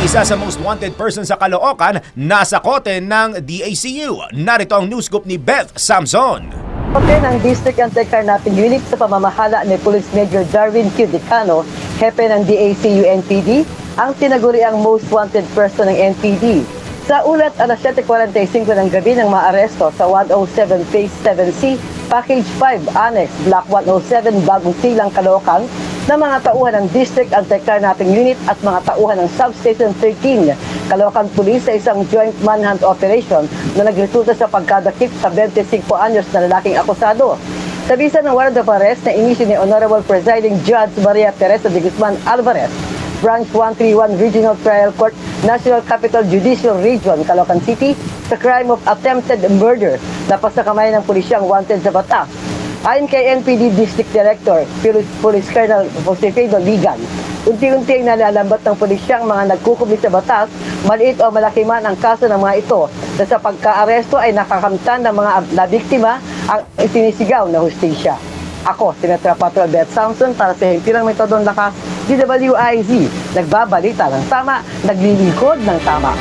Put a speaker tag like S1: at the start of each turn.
S1: isa sa most wanted person sa Caloocan, nasa kote ng DACU. Narito ang news scoop ni Beth Samson.
S2: Pati ng District Anti-Carnapping Unit sa pamamahala ni Police Major Darwin Q. Decano, hepe ng DACU-NPD, ang tinaguriang most wanted person ng NPD. Sa ulat alas 7.45 ng gabi ng maaresto sa 107 Phase 7C, Package 5, Annex, Block 107, Bagong Silang, Caloocan, ng mga tauhan ng District Anti-Carnapping Unit at mga tauhan ng Substation 13, Caloocan Police sa isang joint manhunt operation na nagresulta sa pagkadakip sa 25 anyos na lalaking akusado. Sa bisa ng warrant of arrest na inisyu ni Honorable Presiding Judge Maria Teresa de Guzman Alvarez, Branch 131 Regional Trial Court, National Capital Judicial Region, Caloocan City, sa crime of attempted murder na pasakamay ng pulisyang wanted sa batas. Ayon kay NPD District Director, Police, Colonel Josefedo Ligan, unti-unti ang nalalambat ng pulisyang mga nagkukubli sa batas, maliit o malaki man ang kaso ng mga ito, na sa pagkaaresto ay nakakamtan ng mga nabiktima ang isinisigaw na hustisya. Ako, Senator Patrol Beth Samson para sa Himpilang Metodong Lakas, DWIZ, nagbabalita ng tama, naglilingkod ng tama.